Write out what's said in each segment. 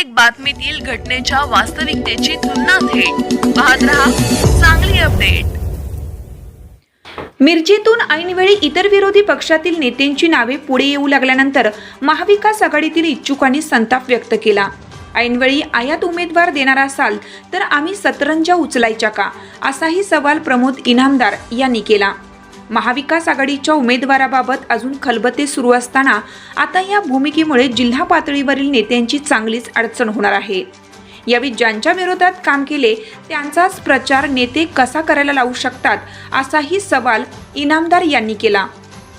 प्रत्येक बातमीतील घटनेच्या वास्तविकतेची तुलना थेट. पाहत रहा चांगली अपडेट. मिरजेतून ऐनवेळी इतर विरोधी पक्षातील नेत्यांची नावे पुढे येऊ लागल्यानंतर महाविकास आघाडीतील इच्छुकांनी संताप व्यक्त केला. ऐनवेळी आयात उमेदवार देणार असाल तर आम्ही सतरंजा उचलायच्या का? असाही सवाल प्रमोद इनामदार यांनी केला. महाविकास आघाडीच्या उमेदवाराबाबत अजून खलबते सुरू असताना आता या भूमिकेमुळे जिल्हा पातळीवरील नेत्यांची चांगलीच अडचण होणार आहे. यावेळी ज्यांच्या विरोधात काम केले त्यांचाच प्रचार नेते कसा करायला लावू शकतात असाही सवाल इनामदार यांनी केला.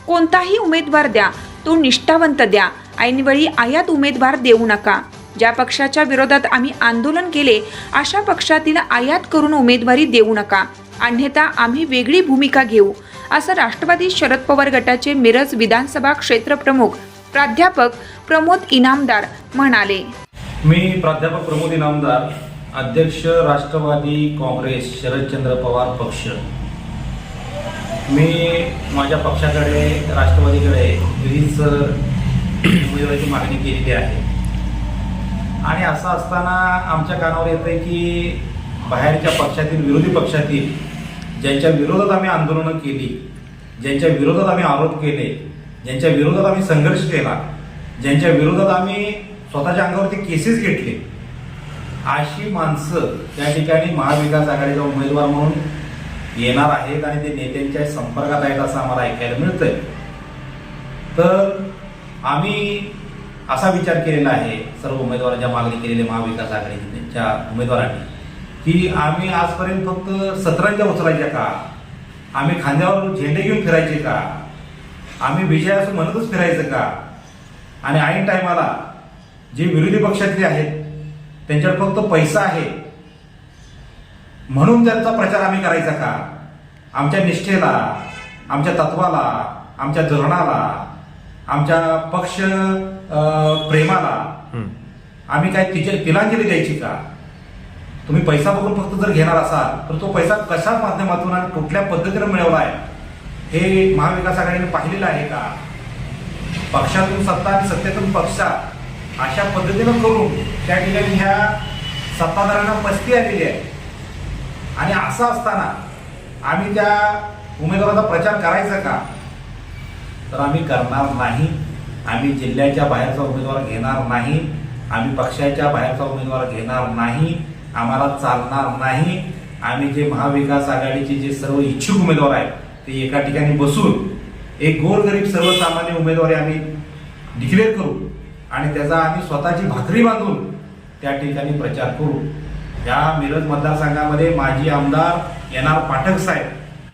कोणताही उमेदवार द्या तो निष्ठावंत द्या ऐनवेळी आयात उमेदवार देऊ नका. ज्या पक्षाच्या विरोधात आम्ही आंदोलन केले अशा पक्षातील आयात करून उमेदवारी देऊ नका. अन्यथा आम्ही वेगळी भूमिका घेऊ. असं राष्ट्रवादी शरद पवार गटाचे मिरज विधानसभा क्षेत्रप्रमुख प्राध्यापक प्रमोद इनामदार म्हणाले. मी प्राध्यापक प्रमोद इनामदार अध्यक्ष राष्ट्रवादी काँग्रेस शरदचंद्र पवार पक्ष. मी माझ्या पक्षाकडे राष्ट्रवादीकडे वीज उमेदवारीची मागणी केलेली आहे. आणि असं असताना आमच्या कानावर येतं की बाहेरच्या पक्षातील विरोधी पक्षातील ज्यांच्या विरोधात आम्ही आंदोलनं केली ज्यांच्या विरोधात आम्ही आरोप केले ज्यांच्या विरोधात आम्ही संघर्ष केला ज्यांच्या विरोधात आम्ही स्वतःच्या अंगावरती केसेस घेतले अशी माणसं त्या ठिकाणी महाविकास आघाडीचा उमेदवार म्हणून येणार आहेत आणि ते नेत्यांच्या संपर्कात आहेत असं आम्हाला ऐकायला मिळतंय. तर आम्ही असा विचार केलेला आहे सर्व उमेदवारांच्या मागणी केलेल्या महाविकास आघाडीच्या उमेदवारांनी. की आम्ही आजपर्यंत फक्त सतरंजा उचलायच्या का? आम्ही खांद्यावर झेंडे घेऊन फिरायचे का? आम्ही विजय असं म्हणतच फिरायचं का? आणि ऐन टायमाला जे विरोधी पक्षातले आहेत त्यांच्याकडे फक्त पैसा आहे. म्हणून त्यांचा प्रचार आम्ही करायचा का? आमच्या निष्ठेला आमच्या तत्वाला आमच्या धोरणाला आमच्या पक्ष प्रेमाला आम्ही काय तिच्या तिलांजली द्यायची का? तुम्ही पैसा बघून फक्त जर घेणार असाल तर तो पैसा कशा माध्यमातून आणि कुठल्या पद्धतीने मिळवला आहे? हे महाविकास आघाडीने पाहिलेलं आहे का? पक्षातून सत्ता आणि सत्तेतून पक्षात अशा पद्धतीनं करून त्या ठिकाणी ह्या सत्ताधाऱ्यांना पस्ती आलेली आहे. आणि असं असताना आम्ही त्या उमेदवाराचा प्रचार करायचा का? तर आम्ही करणार नाही. आम्ही जिल्ह्याच्या बाहेरचा उमेदवार घेणार नाही. आम्ही पक्षाच्या बाहेरचा उमेदवार घेणार नाही. आम्हाला चालणार नाही. आम्ही जे महाविकास आघाडीचे जे सर्व इच्छुक उमेदवार आहेत ते एका ठिकाणी बसून एक गोरगरीब सर्वसामान्य उमेदवारी आम्ही डिक्लेअर करू आणि त्याचा आम्ही स्वतःची भाकरी बांधून त्या ठिकाणी प्रचार करू. या मिरज मतदारसंघामध्ये माजी आमदार एन आर पाठक साहेब